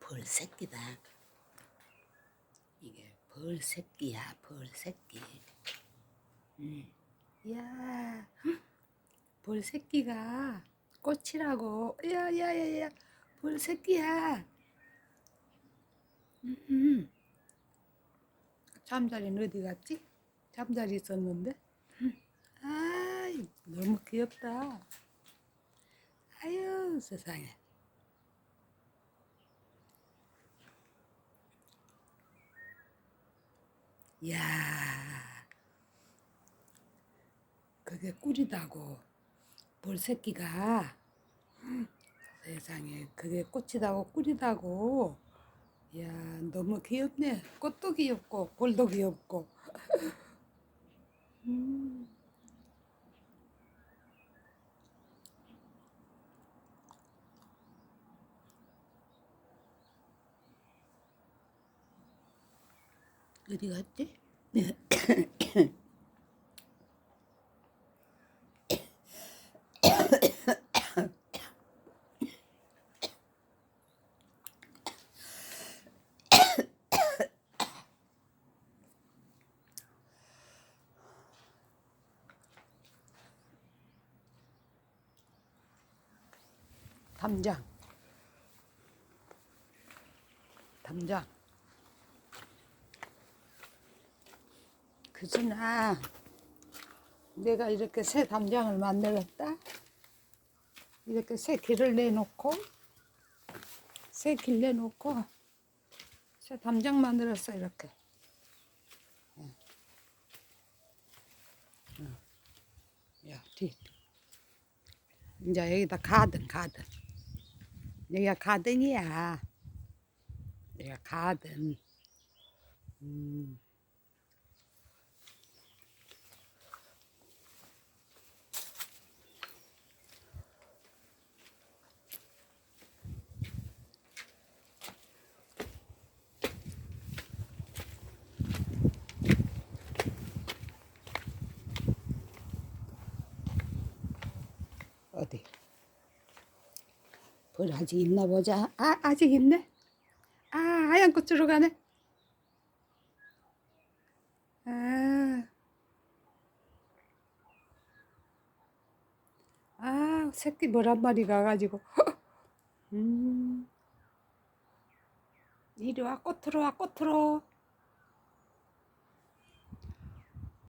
벌 새끼다. 이게 벌 새끼야, 벌 새끼. 음. 야, 벌 새끼가 꽃이라고. 야, 야, 야, 야, 벌 새끼야. 음. 잠자리는 어디 갔지? 잠자리 있었는데. 아이, 너무 귀엽다. 아유, 세상에. 야 그게 꿀이다고. 볼새끼가. 세상에, 그게 꽃이다고 꿀이다고. 야 너무 귀엽네. 꽃도 귀엽고, 볼도 귀엽고. 음. 어디 갔지? 담장. 담장. 그전아 내가 이렇게 새 담장을 만들었다. 이렇게 새 길을 내놓고 새 길 내놓고 새 담장 만들었어 이렇게. 야, 뒤. 이제 여기다 가든 가든. 여기가 가든이야. 여기가 가든. 음. 어디? 벌 아직 있나 보자. 아, 아직 있네. 아, 하얀 꽃으로 가네. 아, 아, 새끼 벌한 마리 가가지고. 음, 이리 와, 꽃으로 와, 꽃으로.